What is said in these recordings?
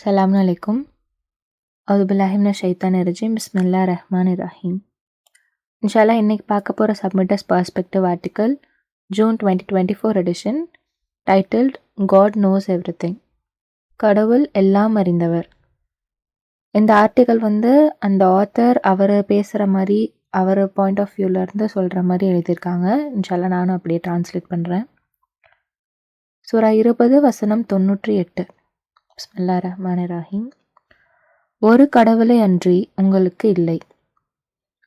சலாம் அலைக்கும் அவுதுபில்லாஹிம்ன ஷைத்தான் ரஜீம் பிஸ்மில்லா ரஹ்மான் ரஹீம் இன்ஷாலா இன்றைக்கி பார்க்க போகிற submitters perspective article June twenty twenty four edition titled God knows everything கடவுள் எல்லாம் அறிந்தவர். இந்த ஆர்டிக்கல் வந்து அந்த ஆத்தர் அவர் பேசுகிற மாதிரி அவர் பாயிண்ட் ஆஃப் வியூவிலேருந்து சொல்கிற மாதிரி எழுதியிருக்காங்க. இன்ஷால்லா நானும் அப்படியே ட்ரான்ஸ்லேட் பண்ணுறேன் சூரா இருபது வசனம் தொண்ணூற்றி எட்டு. பிஸ்மில்லா ரஹ்மான் ஒரு கடவுளை அன்றி உங்களுக்கு இல்லை.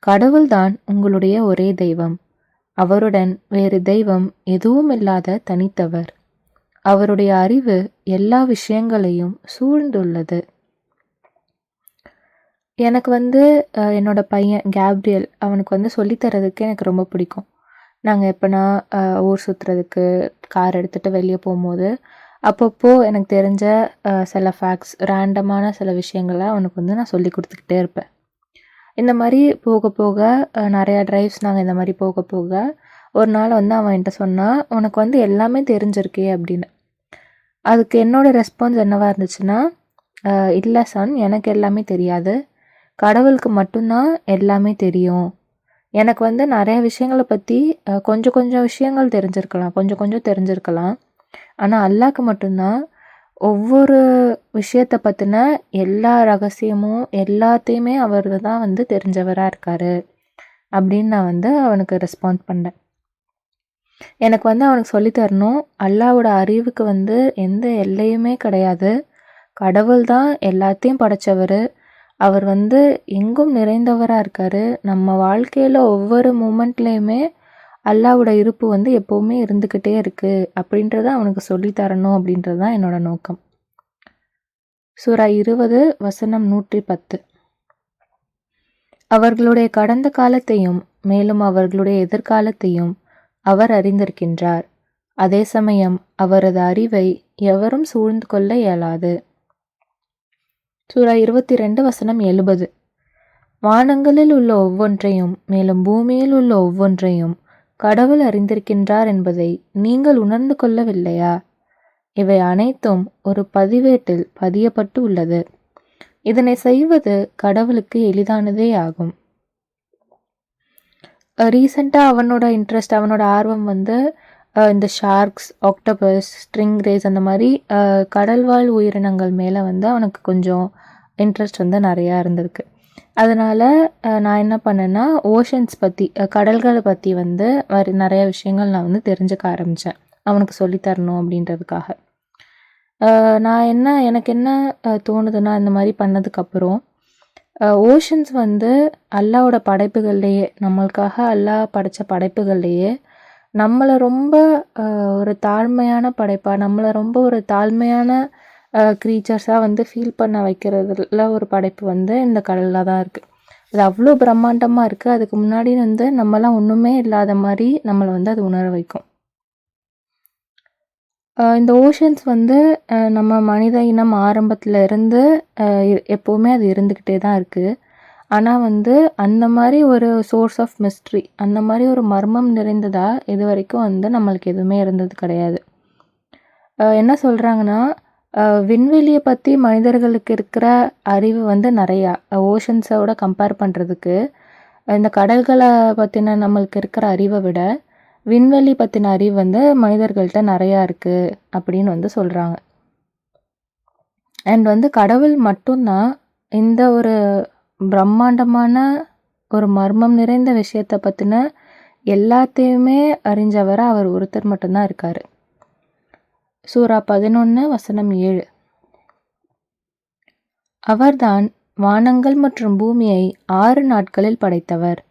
கடவுள்தான் உங்களுடைய ஒரே தெய்வம். அவருடன் வேறு தெய்வம் எதுவும் இல்லாத தனித்தவர். அவருடைய அறிவு எல்லா விஷயங்களையும் சூழ்ந்துள்ளது. எனக்கு வந்து என்னோட பையன் கேப்ரியல் அவனுக்கு வந்து சொல்லித்தரதுக்கு எனக்கு ரொம்ப பிடிக்கும். நாங்கள் எப்போனா ஊர் சுற்றுறதுக்கு கார் எடுத்துகிட்டு வெளியே போகும்போது அப்பப்போ எனக்கு தெரிஞ்ச சில ஃபேக்ட்ஸ் ரேண்டமான சில விஷயங்களை அவனுக்கு வந்து நான் சொல்லி கொடுத்துக்கிட்டே இருப்பேன். இந்த மாதிரி போக போக நிறையா ட்ரைவ்ஸ் நாங்கள் இந்த மாதிரி போக போக ஒரு நாள் வந்து அவன் என்கிட்ட சொன்னான் உனக்கு வந்து எல்லாமே தெரிஞ்சிருக்கே அப்படின்னு. அதுக்கு என்னோடய ரெஸ்பான்ஸ் என்னவாக இருந்துச்சுன்னா இல்லை சன் எனக்கு எல்லாமே தெரியாது. கடவுளுக்கு மட்டும்தான் எல்லாமே தெரியும். எனக்கு வந்து நிறைய விஷயங்களை பற்றி கொஞ்சம் கொஞ்சம் விஷயங்கள் தெரிஞ்சிருக்கலாம் கொஞ்சம் கொஞ்சம் தெரிஞ்சிருக்கலாம். ஆனால் அல்லாக்கு மட்டும்தான். ஒவ்வொரு விஷயத்தை பற்றின எல்லா ரகசியமும் எல்லாத்தையுமே அவர் தான் வந்து தெரிஞ்சவராக இருக்காரு. அப்படின்னு நான் வந்து அவனுக்கு ரெஸ்பாண்ட் பண்ணேன் எனக்கு வந்து அவனுக்கு சொல்லித்தரணும் அல்லாவோட அறிவுக்கு வந்து எந்த எல்லையுமே கிடையாது. கடவுள் தான் எல்லாத்தையும் படைச்சவர். அவர் வந்து எங்கும் நிறைந்தவராக இருக்காரு. நம்ம வாழ்க்கையில் ஒவ்வொரு மூமெண்ட்லேயுமே அல்லாவோட இருப்பு வந்து எப்போவுமே இருந்துக்கிட்டே இருக்குது அப்படின்றத அவனுக்கு சொல்லித் தரணும் அப்படின்றது தான் என்னோட நோக்கம். சூரா இருபது வசனம் நூற்றி பத்து. அவர்களுடைய கடந்த காலத்தையும் மேலும் அவர்களுடைய எதிர்காலத்தையும் அவர் அறிந்திருக்கின்றார். அதே சமயம் அவரது அறிவை எவரும் சூழ்ந்து கொள்ள இயலாது. சூரா இருபத்தி ரெண்டு வசனம் எழுபது. வானங்களில் உள்ள ஒவ்வொன்றையும் மேலும் பூமியில் உள்ள ஒவ்வொன்றையும் கடவுள் அறிந்திருக்கின்றார் என்பதை நீங்கள் உணர்ந்து கொள்ளவில்லையா? இவை அனைத்தும் ஒரு பதிவேட்டில் பதியப்பட்டு உள்ளது. இதனை செய்வது கடவுளுக்கு எளிதானதே ஆகும். ரீசெண்டாக அவனோட இன்ட்ரெஸ்ட் அவனோட ஆர்வம் வந்து இந்த ஷார்க்ஸ் ஆக்டோபஸ் ஸ்ட்ரிங் ரேஸ் அந்த மாதிரி கடல்வாழ் உயிரினங்கள் மேலே வந்து அவனுக்கு கொஞ்சம் இன்ட்ரெஸ்ட் வந்து நிறையா இருந்திருக்கு. அதனால் நான் என்ன பண்ணேன்னா ஓஷன்ஸ் பற்றி கடல்களை பற்றி வந்து வரி நிறைய விஷயங்கள் நான் வந்து தெரிஞ்சுக்க ஆரம்பித்தேன் அவனுக்கு சொல்லித் தரணும் அப்படின்றதுக்காக. நான் என்ன எனக்கு என்ன தோணுதுன்னா இந்த மாதிரி பண்ணதுக்கப்புறம் ஓஷன்ஸ் வந்து அல்லாவோட படைப்புகள்லையே நம்மளுக்காக அல்லாஹ் படைச்ச படைப்புகள்லேயே நம்மளை ரொம்ப ஒரு தாழ்மையான படைப்பாக நம்மளை ரொம்ப ஒரு தாழ்மையான க்ரீச்சர்ஸாக வந்து ஃபீல் பண்ண வைக்கிறதுல ஒரு படைப்பு வந்து இந்த கடலில் தான் இருக்குது அது அவ்வளோ பிரம்மாண்டமாக இருக்குது அதுக்கு முன்னாடி வந்து நம்மலாம் ஒன்றுமே இல்லாத மாதிரி நம்மளை வந்து அது உணர வைக்கும். இந்த ஓஷன்ஸ் வந்து நம்ம மனித இனம் ஆரம்பத்தில் இருந்து எப்போவுமே அது இருந்துக்கிட்டே தான் இருக்குது ஆனால் வந்து அந்த மாதிரி ஒரு சோர்ஸ் ஆஃப் மிஸ்ட்ரி அந்த மாதிரி ஒரு மர்மம் நிறைந்ததாக இது வரைக்கும் வந்து நம்மளுக்கு எதுவுமே இருந்தது கிடையாது. என்ன சொல்கிறாங்கன்னா விண்வெளியை பற்றி மனிதர்களுக்கு இருக்கிற அறிவு வந்து நிறையா. ஓஷன்ஸோட கம்பேர் பண்ணுறதுக்கு இந்த கடல்களை பற்றின நம்மளுக்கு இருக்கிற அறிவை விட விண்வெளி பற்றின அறிவு வந்து மனிதர்கள்ட்ட நிறையா இருக்குது அப்படின்னு வந்து சொல்கிறாங்க அண்ட் வந்து கடவுள் மட்டும்தான் இந்த ஒரு பிரம்மாண்டமான ஒரு மர்மம் நிறைந்த விஷயத்தை பற்றின எல்லாத்தையுமே அறிஞ்சவராக அவர் ஒருத்தர் மட்டும்தான் இருக்கார். சூரா பதினொன்று வசனம் ஏழு. அவர்தான் வானங்கள் மற்றும் பூமியை ஆறு நாட்களில் படைத்தவர்.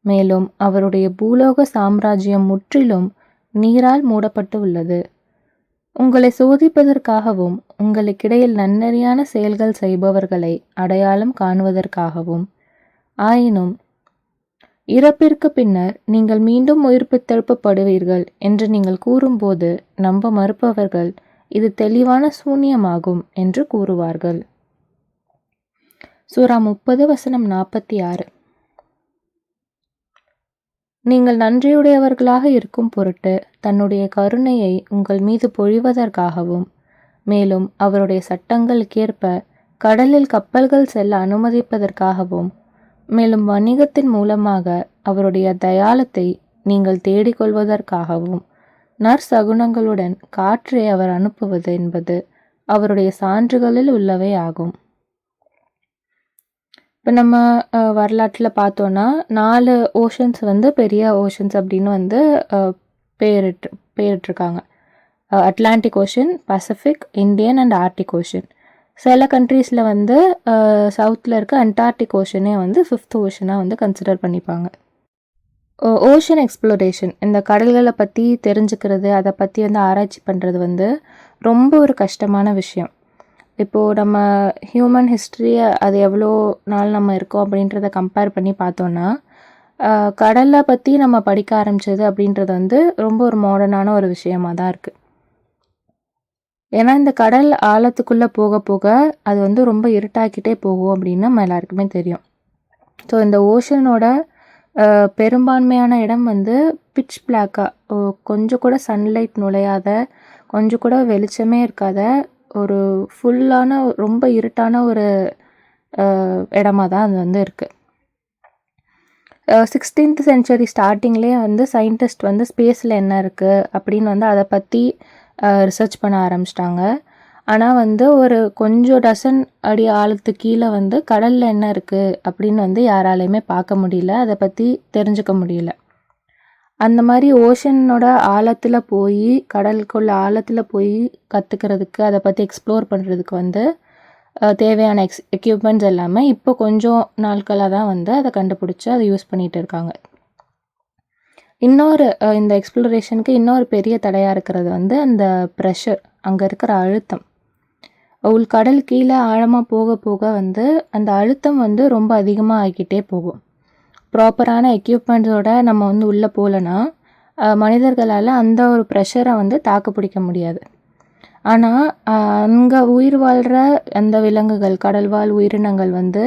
மேலும் அவருடைய பூலோக சாம்ராஜ்யம் முற்றிலும் நீரால் மூடப்பட்டு உள்ளது. உங்களை சோதிப்பதற்காகவும் உங்களுக்கிடையில் நன்னறியான செயல்கள் செய்பவர்களை அடையாளம் காணுவதற்காகவும். ஆயினும் இறப்பிற்கு பின்னர் நீங்கள் மீண்டும் உயிர்ப்பித்தெழுப்பப்படுவீர்கள் என்று நீங்கள் கூறும்போது நம்ப மறுப்பவர்கள் இது தெளிவான சூன்யமாகும் என்று கூறுவார்கள். சூரா முப்பது வசனம் நாற்பத்தி ஆறு. நீங்கள் நன்றியுடையவர்களாக இருக்கும் பொருட்டு தன்னுடைய கருணையை உங்கள் மீது பொழிவதற்காகவும் மேலும் அவருடைய சட்டங்களுக்கேற்ப கடலில் கப்பல்கள் செல்ல அனுமதிப்பதற்காகவும் மேலும் வணிகத்தின் மூலமாக அவருடைய தயாளத்தை நீங்கள் தேடிக்கொள்வதற்காகவும் நற்சகுணங்களுடன் காற்றை அவர் அனுப்புவது என்பது அவருடைய சான்றுகளில் உள்ளவை ஆகும். இப்போ நம்ம வரலாற்றில் பார்த்தோன்னா நாலு ஓஷன்ஸ் வந்து பெரிய ஓஷன்ஸ் அப்படின்னு வந்து பேரிட்டு பேரிட்டிருக்காங்க. Atlantic Ocean Pacific Indian and Arctic Ocean சில கண்ட்ரீஸில் வந்து சவுத்தில் இருக்க அண்டார்டிக் ஓஷனே வந்து ஃபிஃப்த் ஓஷனாக வந்து கன்சிடர் பண்ணிப்பாங்க. ஓஷன் எக்ஸ்ப்ளோரேஷன் இந்த கடல்களை பற்றி தெரிஞ்சுக்கிறது அதை பற்றி வந்து ஆராய்ச்சி பண்ணுறது வந்து ரொம்ப ஒரு கஷ்டமான விஷயம். இப்போது நம்ம ஹியூமன் ஹிஸ்ட்ரியை அது எவ்வளோ நாள் நம்ம இருக்கோம் அப்படின்றத கம்பேர் பண்ணி பார்த்தோன்னா கடலை பற்றி நம்ம படிக்க ஆரம்பிச்சது அப்படின்றது வந்து ரொம்ப ஒரு மாடர்னான ஒரு விஷயமாக தான் இருக்குது ஏன்னா இந்த கடல் ஆழத்துக்குள்ளே போக போக அது வந்து ரொம்ப இருட்டாக்கிட்டே போகும் அப்படின்னு நம்ம எல்லாருக்குமே தெரியும். ஸோ இந்த ஓஷனோட பெரும்பான்மையான இடம் வந்து பிட்ச் பிளாக்காக கொஞ்சம் கூட சன்லைட் நுழையாத கொஞ்சம் கூட வெளிச்சமே இருக்காத ஒரு ஃபுல்லான ரொம்ப இருட்டான ஒரு இடமா தான் அது வந்து இருக்குது சிக்ஸ்டீன்த் சென்ச்சுரி ஸ்டார்டிங்லேயே வந்து சயின்டிஸ்ட் வந்து ஸ்பேஸில் என்ன இருக்குது அப்படின்னு வந்து அதை பற்றி ரிசர்ச் பண்ண ஆரம்பிச்சிட்டாங்க. ஆனால் வந்து ஒரு கொஞ்சம் டசன் அடி ஆழத்துக்கு கீழே வந்து கடலில் என்ன இருக்குது அப்படின்னு வந்து யாராலையுமே பார்க்க முடியல. அதை பற்றி தெரிஞ்சுக்க முடியல. அந்த மாதிரி ஓஷனோட ஆழத்தில் போய் கடலுக்குள்ள ஆழத்தில் போய் கற்றுக்கிறதுக்கு அதை பற்றி எக்ஸ்ப்ளோர் பண்ணுறதுக்கு வந்து தேவையான எக்ஸ் எக்யூப்மெண்ட்ஸ் எல்லாமே இப்போ கொஞ்சம் நாட்களாக தான் வந்து அதை கண்டுபிடிச்சி அதை யூஸ் பண்ணிகிட்டு இருக்காங்க. இன்னொரு இந்த எக்ஸ்ப்ளரேஷனுக்கு இன்னொரு பெரிய தடையாக இருக்கிறது வந்து அந்த ப்ரெஷர் அங்கே இருக்கிற அழுத்தம். உள் கடல் கீழே ஆழமாக போக போக வந்து அந்த அழுத்தம் வந்து ரொம்ப அதிகமாக ஆகிக்கிட்டே போகும். ப்ராப்பரான எக்யூப்மெண்ட்ஸோட நம்ம வந்து உள்ளே போகலன்னா மனிதர்களால் அந்த ஒரு ப்ரெஷரை வந்து தாக்கு பிடிக்க முடியாது. ஆனால் அங்கே உயிர் வாழ்கிற அந்த விலங்குகள் கடல்வாழ் உயிரினங்கள் வந்து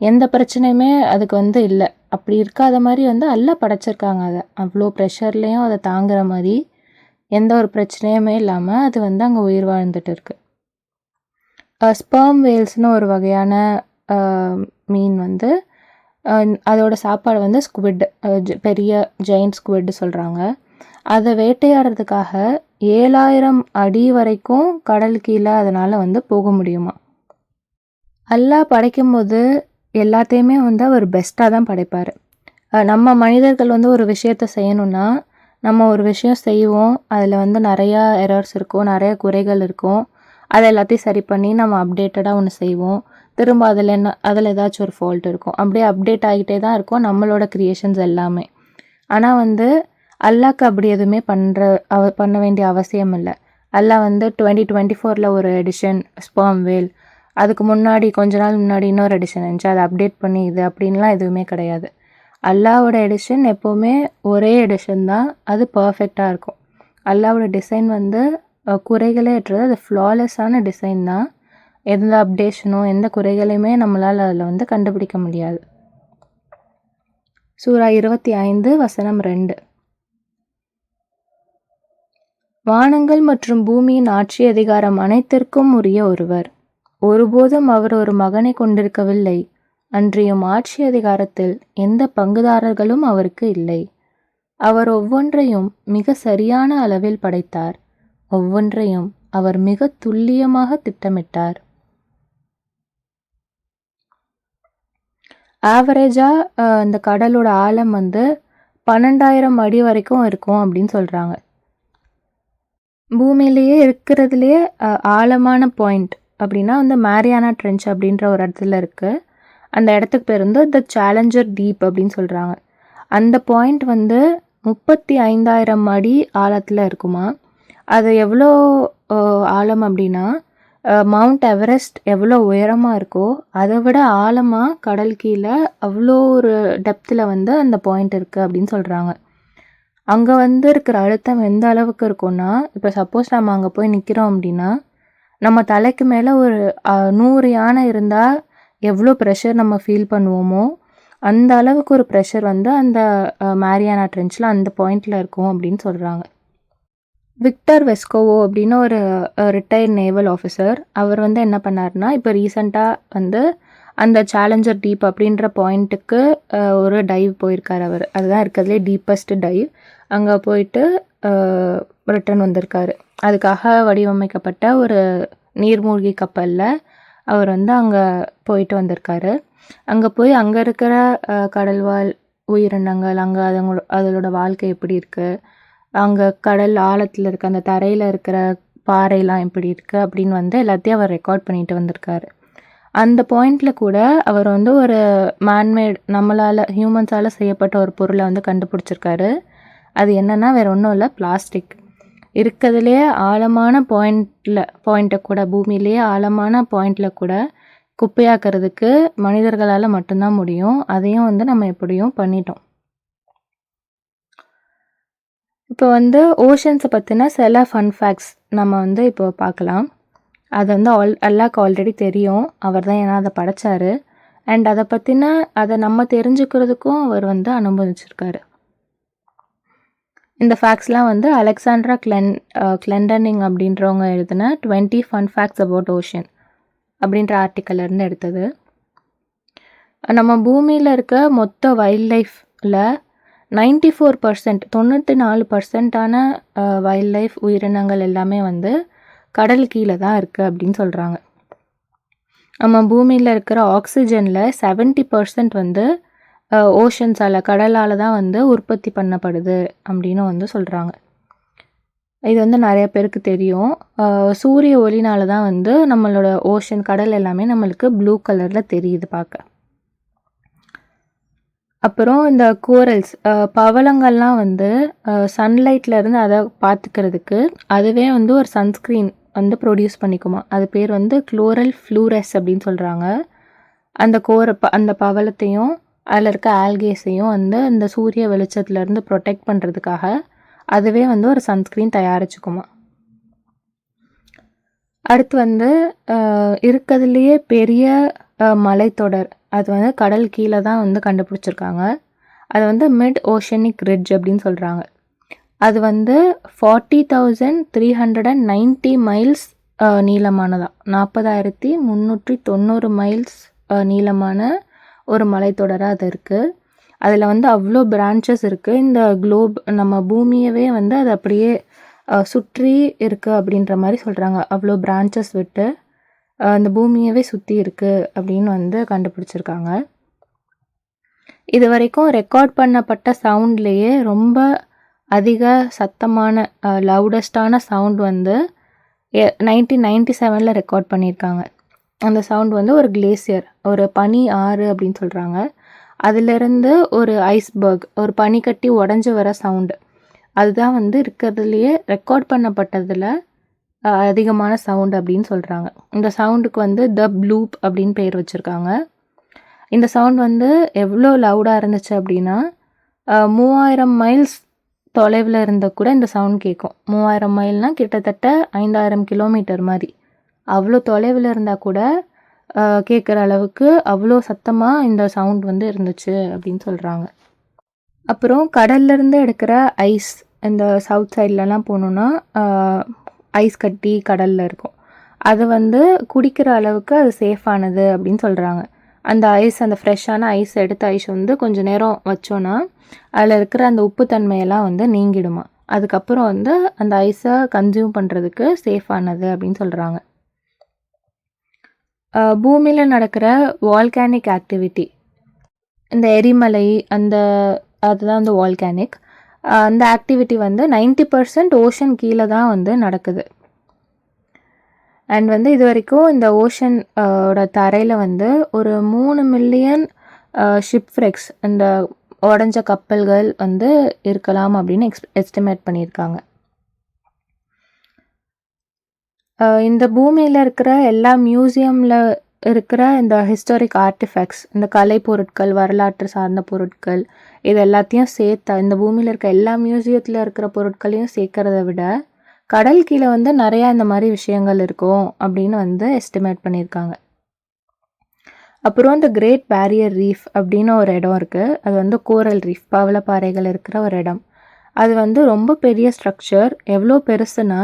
எந்த பிரச்சனையுமே அதுக்கு வந்து இல்லை. அப்படி இருக்காத மாதிரி வந்து எல்லாம் படைச்சிருக்காங்க அதை. அவ்வளோ ப்ரெஷர்லேயும் அதை தாங்குற மாதிரி எந்த ஒரு பிரச்சனையுமே இல்லாமல் அது வந்து அங்கே உயிர் வாழ்ந்துட்டு இருக்கு. ஸ்பெர்ம் வேல்ஸ்னு ஒரு வகையான மீன் வந்து அதோட சாப்பாடு வந்து ஸ்குவிட் பெரிய ஜெயின்ட் ஸ்குவிட் சொல்கிறாங்க அதை வேட்டையாடுறதுக்காக ஏழாயிரம் அடி வரைக்கும் கடல் கீழே அதனால் வந்து போக முடியுமா? அல்லாஹ் படைக்கும்போது எல்லாத்தையுமே வந்து அவர் பெஸ்ட்டாக தான் படைப்பார். நம்ம மனிதர்கள் வந்து ஒரு விஷயத்த செய்யணும்னா நம்ம ஒரு விஷயம் செய்வோம் அதில் வந்து நிறையா எரர்ஸ் இருக்கும் நிறைய குறைகள் இருக்கும். அதை எல்லாத்தையும் சரி பண்ணி நம்ம அப்டேட்டடாக ஒன்று செய்வோம். திரும்ப அதில் என்ன அதில் ஏதாச்சும் ஒரு ஃபால்ட் இருக்கும். அப்படியே அப்டேட் ஆகிட்டே தான் இருக்கும் நம்மளோட க்ரியேஷன்ஸ் எல்லாமே. ஆனால் வந்து அல்லாக்கு அப்படி எதுவுமே பண்ணுற அவ பண்ண வேண்டிய அவசியம் இல்லை. அல்லா வந்து டுவெண்ட்டி டுவெண்ட்டி ஃபோரில் ஒரு எடிஷன் ஸ்பாம் வேல் அதுக்கு முன்னாடி கொஞ்ச நாள் முன்னாடி இன்னொரு எடிஷன் இருந்துச்சு. அதை அப்டேட் பண்ணி இது அப்படின்லாம் எதுவுமே கிடையாது. அல்லாவோட எடிஷன் எப்போவுமே ஒரே எடிஷன் தான். அது பர்ஃபெக்டாக இருக்கும். அல்லாவோட டிசைன் வந்து குறைகளே ஏற்றது. அது ஃப்ளாலெஸ்ஸான டிசைன் தான். எந்த அப்டேஷனும் எந்த குறைகளையுமே நம்மளால் அதில் வந்து கண்டுபிடிக்க முடியாது. சூரா இருபத்தி ஐந்து வசனம் ரெண்டு. வானங்கள் மற்றும் பூமியின் ஆட்சி அதிகாரம் அனைத்திற்கும் உரிய ஒருவர். ஒருபோதும் அவர் ஒரு மகனை கொண்டிருக்கவில்லை. அன்றியும் ஆட்சி அதிகாரத்தில் எந்த பங்குதாரர்களும் அவருக்கு இல்லை. அவர் ஒவ்வொன்றையும் மிக சரியான அளவில் படைத்தார். ஒவ்வொன்றையும் அவர் மிக துல்லியமாக திட்டமிட்டார். ஆவரேஜாக இந்த கடலோட ஆழம் வந்து பன்னெண்டாயிரம் அடி வரைக்கும் இருக்கும் அப்படின்னு சொல்கிறாங்க பூமியிலேயே இருக்கிறதுலையே ஆழமான பாயிண்ட் அப்படின்னா வந்து மேரியானா ட்ரென்ச் அப்படின்ற ஒரு இடத்துல இருக்குது அந்த இடத்துக்கு பேர் வந்து த சேலஞ்சர் டீப் அப்படின்னு சொல்கிறாங்க அந்த பாயிண்ட் வந்து முப்பத்தி ஐந்தாயிரம் அடி ஆழத்தில் இருக்குமா? அது எவ்வளோ ஆழம் அப்படின்னா மவுண்ட் எவரெஸ்ட் எவ்வளோ உயரமாக இருக்கோ அதை விட ஆழமாக கடல் கீழே அவ்வளோ ஒரு டெப்த்தில் வந்து அந்த பாயிண்ட் இருக்குது அப்படின்னு சொல்கிறாங்க அங்கே வந்து இருக்கிற அழுத்தம் எந்த அளவுக்கு இருக்கும்னா இப்போ சப்போஸ் நம்ம அங்கே போய் நிற்கிறோம் அப்படின்னா நம்ம தலைக்கு மேலே ஒரு நூறு யானை இருந்தால் எவ்வளோ ப்ரெஷர் நம்ம ஃபீல் பண்ணுவோமோ அந்த அளவுக்கு ஒரு ப்ரெஷர் வந்து அந்த மேரியானா ட்ரென்ச்சில் அந்த பாயிண்டில் இருக்கும் அப்படின்னு சொல்கிறாங்க விக்டர் வெஸ்கோவோ அப்படின்னு ஒரு ரிட்டையர்ட் நேவல் ஆஃபீஸர் அவர் வந்து என்ன பண்ணாருன்னா இப்போ ரீசண்டாக வந்து அந்த சேலஞ்சர் டீப் அப்படின்ற பாயிண்ட்டுக்கு ஒரு டைவ் போயிருக்கார் அவர். அதுதான் இருக்கிறதுலே டீப்பஸ்ட் டைவ் அங்கே போயிட்டு ரிட்டர்ன் வந்திருக்காரு. அதுக்காக வடிவமைக்கப்பட்ட ஒரு நீர்மூழ்கி கப்பலில் அவர் வந்து அங்கே போயிட்டு வந்திருக்காரு. அங்கே போய் அங்கே இருக்கிற கடல்வாழ் உயிரினங்கள் அங்கே அதங்களோட அதோட வாழ்க்கை எப்படி இருக்குது அங்கே கடல் ஆழத்தில் இருக்க அந்த தரையில் இருக்கிற பாறைலாம் எப்படி இருக்குது அப்படின்னு வந்து எல்லாத்தையும் அவர் ரெக்கார்ட் பண்ணிட்டு வந்திருக்காரு. அந்த பாயிண்டில் கூட அவர் வந்து ஒரு மேன்மேட் நம்மளால் ஹியூமன்ஸால் செய்யப்பட்ட ஒரு பொருளை வந்து கண்டுபிடிச்சிருக்காரு. அது என்னென்னா வேறு ஒன்றும் இல்லை பிளாஸ்டிக் இருக்கிறதுலே ஆழமான பாயிண்டில் பாயிண்ட்டை கூட பூமியிலேயே ஆழமான பாயிண்டில் கூட குப்பையாக்கிறதுக்கு மனிதர்களால் மட்டும்தான் முடியும். அதையும் வந்து நம்ம எப்படியும் பண்ணிட்டோம். இப்போ வந்து ஓஷன்ஸை பற்றின சில ஃபன் ஃபேக்ட்ஸ் நம்ம வந்து இப்போ பார்க்கலாம். அது வந்து ஆல் எல்லாக்கு ஆல்ரெடி தெரியும். அவர் தான் ஏன்னா அதை படைச்சார். அண்ட் அதை பற்றின அதை நம்ம தெரிஞ்சுக்கிறதுக்கும் அவர் வந்து அனுபவிச்சிருக்காரு இந்த ஃபேக்ட்ஸ்லாம் வந்து அலெக்சாண்ட்ரா கிளென் கிளெண்டனிங் அப்படின்றவங்க எழுதின twenty fun facts about ocean அப்படின்ற ஆர்டிக்கல்லேருந்து எடுத்தது. நம்ம பூமியில் இருக்க மொத்த வைல்ட் லைஃப்பில் நைன்டி ஃபோர் பர்சன்ட் தொண்ணூற்றி நாலு பர்சன்டான வைல்ட் லைஃப் உயிரினங்கள் எல்லாமே வந்து கடல் கீழே தான் இருக்குது அப்படின்னு சொல்கிறாங்க நம்ம பூமியில் இருக்கிற ஆக்சிஜனில் செவன்ட்டி பர்சன்ட் வந்து ஓஷன்ஸால் கடலால் தான் வந்து உற்பத்தி பண்ணப்படுது அப்படின்னு வந்து சொல்கிறாங்க இது வந்து நிறைய பேருக்கு தெரியும். சூரிய ஒளினால தான் வந்து நம்மளோட ஓஷன் கடல் எல்லாமே நம்மளுக்கு ப்ளூ கலரில் தெரியுது பார்க்க அப்புறம் இந்த கோரல்ஸ் பவளங்கள்லாம் வந்து சன்லைட்டில் இருந்து அதை பார்த்துக்கிறதுக்கு அதுவே வந்து ஒரு சன்ஸ்க்ரீன் வந்து ப்ரொடியூஸ் பண்ணிக்குமா. அது பேர் வந்து குளோரல் ஃப்ளூரஸ் அப்படின்னு சொல்கிறாங்க அந்த கோர ப அந்த பவளத்தையும் அதில் இருக்க ஆல்கேஸையும் வந்து இந்த சூரிய வெளிச்சத்துலேருந்து ப்ரொடெக்ட் பண்ணுறதுக்காக அதுவே வந்து ஒரு சன்ஸ்க்ரீன் தயாரிச்சுக்குமா. அடுத்து வந்து இருக்கிறதுலையே பெரிய மலைத்தொடர் அது வந்து கடல் கீழே தான் வந்து கண்டுபிடிச்சிருக்காங்க. அது வந்து மிட் ஓஷனிக் ரிட்ஜ் அப்படின்னு சொல்கிறாங்க அது வந்து forty thousand three hundred and ninety miles நீளமானதாக நாற்பதாயிரத்தி முந்நூற்றி தொண்ணூறு மைல்ஸ் நீளமான ஒரு மலைத்தொடராக அது இருக்குது அதில் வந்து அவ்வளோ பிரான்ச்சஸ் இருக்குது இந்த குளோப் நம்ம பூமியவே வந்து அது அப்படியே சுற்றி இருக்குது அப்படின்ற மாதிரி சொல்கிறாங்க அவ்வளோ பிரான்ச்சஸ் விட்டு அந்த பூமியவே சுற்றி இருக்குது அப்படின்னு வந்து கண்டுபிடிச்சிருக்காங்க. இது வரைக்கும் ரெக்கார்ட் பண்ணப்பட்ட சவுண்ட்லேயே ரொம்ப அதிக சத்தமான லவுடஸ்டான சவுண்ட் வந்து நைன்டீன் நைன்டி செவனில் ரெக்கார்ட் பண்ணியிருக்காங்க. அந்த சவுண்ட் வந்து ஒரு கிளேசியர் ஒரு பனி ஆறு அப்படின்னு சொல்கிறாங்க அதுலேருந்து ஒரு ஐஸ்பர்க் ஒரு பனிக்கட்டி உடஞ்சி வர சவுண்டு அதுதான் வந்து இருக்கிறதுலையே ரெக்கார்ட் பண்ணப்பட்டதில் அதிகமான சவுண்ட் அப்படின்னு சொல்கிறாங்க இந்த சவுண்டுக்கு வந்து த ப்ளூப் அப்படின்னு பேர் வச்சுருக்காங்க. இந்த சவுண்ட் வந்து எவ்வளோ லவுடாக இருந்துச்சு அப்படின்னா மூவாயிரம் மைல்ஸ் தொலைவில் இருந்தால் கூட இந்த சவுண்ட் கேட்கும் மூவாயிரம் மைல்னால் கிட்டத்தட்ட ஐந்தாயிரம் கிலோமீட்டர் மாதிரி. அவ்வளோ தொலைவில் இருந்தால் கூட கேட்குற அளவுக்கு அவ்வளோ சத்தமாக இந்த சவுண்ட் வந்து இருந்துச்சு அப்படின்னு சொல்கிறாங்க அப்புறம் கடல்லேருந்து எடுக்கிற ஐஸ் இந்த சவுத் சைட்லலாம் போனோன்னா ஐஸ் கட்டி கடலில் இருக்கும். அது வந்து குடிக்கிற அளவுக்கு அது சேஃபானது அப்படின்னு சொல்கிறாங்க அந்த ஐஸ் அந்த ஃப்ரெஷ்ஷான ஐஸ் எடுத்த ஐஸ் வந்து கொஞ்சம் நேரம் வச்சோன்னா அதில் இருக்கிற அந்த உப்புத்தன்மையெல்லாம் வந்து நீங்கிடுமா. அதுக்கப்புறம் வந்து அந்த ஐஸை கன்சியூம் பண்ணுறதுக்கு சேஃபானது அப்படின்னு சொல்கிறாங்க பூமியில் நடக்கிற வால்கானிக் ஆக்டிவிட்டி இந்த எரிமலை அந்த அதுதான் வந்து வால்கானிக் அந்த ஆக்டிவிட்டி வந்து நைன்டி பர்சன்ட் ஓஷன் கீழே தான் வந்து நடக்குது. அண்ட் வந்து இது வரைக்கும் இந்த ஓஷன் ஓட தரையில் வந்து ஒரு மூணு மில்லியன் ஷிப்ரெக்ஸ் இந்த உடஞ்ச கப்பல்கள் வந்து இருக்கலாம் அப்படின்னு எக்ஸ் எஸ்டிமேட் பண்ணியிருக்காங்க. இந்த பூமியில் இருக்கிற எல்லா மியூசியமில் இருக்கிற இந்த ஹிஸ்டாரிக் ஆர்டிஃபேக்ட்ஸ் இந்த கலை பொருட்கள் வரலாற்று சார்ந்த பொருட்கள் இது எல்லாத்தையும் சேர்த்தா இந்த பூமியில் இருக்க எல்லா மியூசியத்தில் இருக்கிற பொருட்களையும் சேர்க்கறத விட கடல் கீழே வந்து நிறையா இந்த மாதிரி விஷயங்கள் இருக்கும் அப்படின்னு வந்து எஸ்டிமேட் பண்ணியிருக்காங்க. அப்புறம் இந்த கிரேட் பேரியர் ரீஃப் அப்படின்னு ஒரு இடம் இருக்குது அது வந்து கோரல் ரீஃப் பவளப்பாறைகள் இருக்கிற ஒரு இடம். அது வந்து ரொம்ப பெரிய ஸ்ட்ரக்சர் எவ்வளோ பெருசுன்னா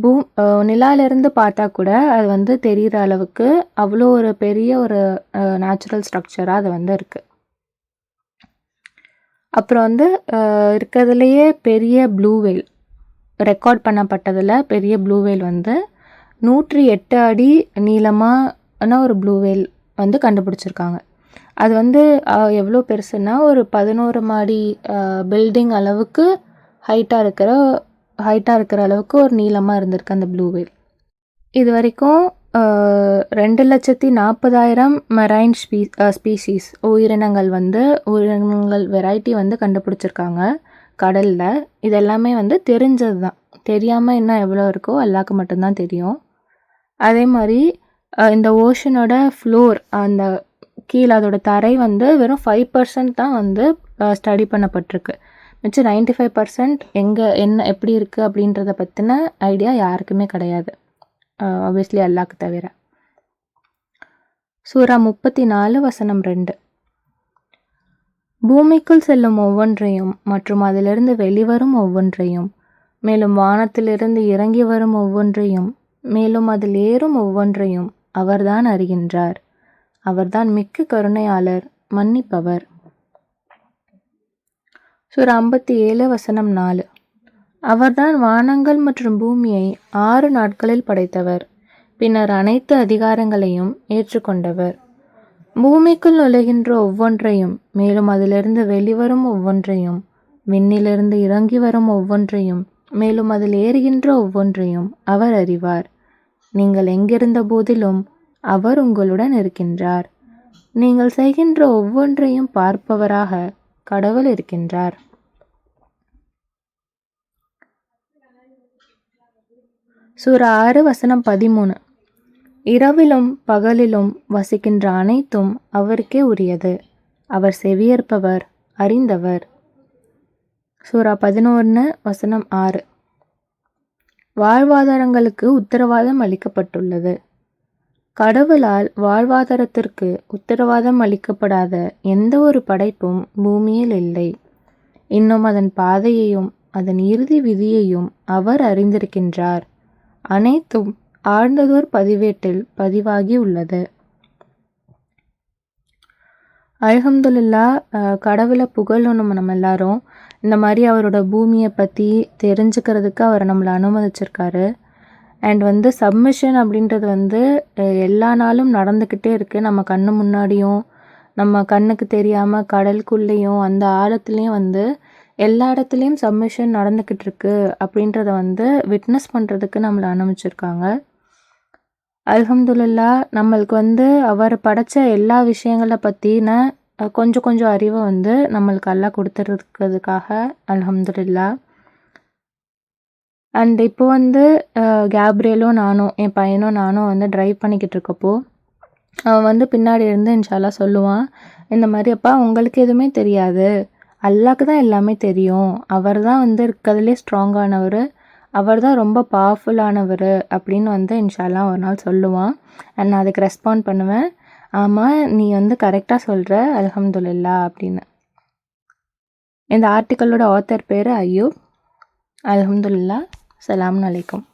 பூ நிலாவிலேருந்து பார்த்தா கூட அது வந்து தெரிகிற அளவுக்கு அவ்வளோ ஒரு பெரிய ஒரு நேச்சுரல் ஸ்ட்ரக்சராக அது வந்து இருக்குது அப்புறம் வந்து இருக்கிறதுலையே பெரிய ப்ளூ ரெக்கார்ட் பண்ணப்பட்டதில் பெரிய ப்ளூ வந்து நூற்றி எட்டு அடி நீளமான ஒரு ப்ளூ வந்து கண்டுபிடிச்சிருக்காங்க. அது வந்து எவ்வளோ பெருசுன்னா ஒரு பதினோரு மாடி பில்டிங் அளவுக்கு ஹைட்டாக இருக்கிற ஹைட்டாக இருக்கிற அளவுக்கு ஒரு நீளமாக இருந்திருக்கு அந்த ப்ளூ வேல் இது வரைக்கும் ரெண்டு லட்சத்தி நாற்பதாயிரம் மெரைன் ஸ்பீ ஸ்பீஷீஸ் உயிரினங்கள் வந்து உயிரினங்கள் வெரைட்டி வந்து கண்டுபிடிச்சிருக்காங்க கடலில். இது எல்லாமே வந்து தெரிஞ்சது தான் தெரியாமல் இன்னும் எவ்வளோ இருக்கோ எல்லாருக்கும் மட்டும்தான் தெரியும். அதே மாதிரி இந்த ஓஷனோட ஃப்ளோர் அந்த கீழே அதோட தரை வந்து வெறும் ஃபைவ் பர்சன்ட் தான் வந்து ஸ்டடி பண்ணப்பட்டிருக்கு. மிச்சம் நைன்டி ஃபைவ் பர்சன்ட் எங்கே என்ன எப்படி இருக்குது அப்படின்றத பற்றின ஐடியா யாருக்குமே கிடையாது. ஆப்வியஸ்லி அல்லாக்கு தவிர. சூரா முப்பத்தி நாலு வசனம் ரெண்டு. பூமிக்குள் செல்லும் ஒவ்வொன்றையும் மற்றும் அதிலிருந்து வெளிவரும் ஒவ்வொன்றையும் மேலும் வானத்திலிருந்து இறங்கி வரும் ஒவ்வொன்றையும் மேலும் அதில் ஏறும் ஒவ்வொன்றையும் அவர்தான் அறிகின்றார். அவர்தான் மிக்க கருணையாளர் மன்னிப்பவர். சுர ஐம்பத்தி ஏழு வசனம் நாலு. அவர்தான் வானங்கள் மற்றும் பூமியை ஆறு நாட்களில் படைத்தவர். பின்னர் அனைத்து அதிகாரங்களையும் ஏற்றுக்கொண்டவர். பூமிக்குள் நுழைகின்ற ஒவ்வொன்றையும் மேலும் அதிலிருந்து வெளிவரும் ஒவ்வொன்றையும் விண்ணிலிருந்து இறங்கி வரும் ஒவ்வொன்றையும் மேலும் அதில் ஏறுகின்ற ஒவ்வொன்றையும் அவர் அறிவார். நீங்கள் எங்கிருந்த போதிலும் அவர் உங்களுடன் இருக்கின்றார். நீங்கள் செய்கின்ற ஒவ்வொன்றையும் பார்ப்பவராக கடவுள் இருக்கின்றார். சூரா ஆறு வசனம் பதிமூணு. இரவிலும் பகலிலும் வசிக்கின்ற அனைத்தும் அவருக்கே உரியது. அவர் செவியேற்பவர் அறிந்தவர். சூரா பதினொன்று வசனம் ஆறு. வாழ்வாதாரங்களுக்கு உத்தரவாதம் அளிக்கப்பட்டுள்ளது. கடவுளால் வாழ்வாதாரத்திற்கு உத்தரவாதம் அளிக்கப்படாத எந்த ஒரு படைப்பும் பூமியில் இல்லை. இன்னும் அதன் பாதையையும் அதன் இறுதி விதியையும் அவர் அறிந்திருக்கின்றார். அனைத்தும் ஆழ்ந்ததோர் பதிவேட்டில் பதிவாகி உள்ளது. அல்ஹம்துல்லா கடவுளை புகழணும் நம்ம எல்லாரும். இந்த மாதிரி அவரோட பூமியை பற்றி தெரிஞ்சுக்கிறதுக்கு அவர் நம்மளை அனுமதிச்சிருக்காரு. அண்ட் வந்து சப்மிஷன் அப்படின்றது வந்து எல்லா நாளும் நடந்துக்கிட்டே இருக்குது நம்ம கண்ணு முன்னாடியும் நம்ம கண்ணுக்கு தெரியாமல் கடலுக்குள்ளேயும் அந்த ஆழத்துலேயும் வந்து எல்லா இடத்துலையும் சப்மிஷன் நடந்துக்கிட்டு இருக்கு அப்படின்றத வந்து விட்னஸ் பண்ணுறதுக்கு நம்மளை அனுமதிச்சிருக்காங்க. அல்ஹம்துல்லா நம்மளுக்கு வந்து அவர் படைத்த எல்லா விஷயங்களை பற்றின கொஞ்சம் கொஞ்சம் அறிவை வந்து நம்மளுக்கு எல்லாம் கொடுத்துருக்கிறதுக்காக அல்ஹம்துல்லா அண்ட் இப்போ வந்து கேப்ரியலும் நானும் என் பையனும் நானும் வந்து ட்ரைவ் பண்ணிக்கிட்டு இருக்கப்போ அவன் வந்து பின்னாடி இருந்து இன்ஷால்லா சொல்லுவான் இந்த மாதிரி அப்பா உங்களுக்கு எதுவுமே தெரியாது. அல்லாக்கு தான் எல்லாமே தெரியும். அவர் தான் வந்து இருக்கிறதுலே ஸ்ட்ராங்கானவர் அவர் தான் ரொம்ப பவர்ஃபுல்லானவர் அப்படின்னு வந்து இன்ஷால்லா ஒரு நாள் சொல்லுவான். அண்ட் நான் அதுக்கு ரெஸ்பாண்ட் பண்ணுவேன். ஆமாம் நீ வந்து கரெக்டாக சொல்கிற அலமதுல்லா அப்படின்னு. இந்த ஆர்டிக்கலோட ஆத்தர் பேர் ஐயூப் அலமதுல்லா சலாம் அலைக்கும்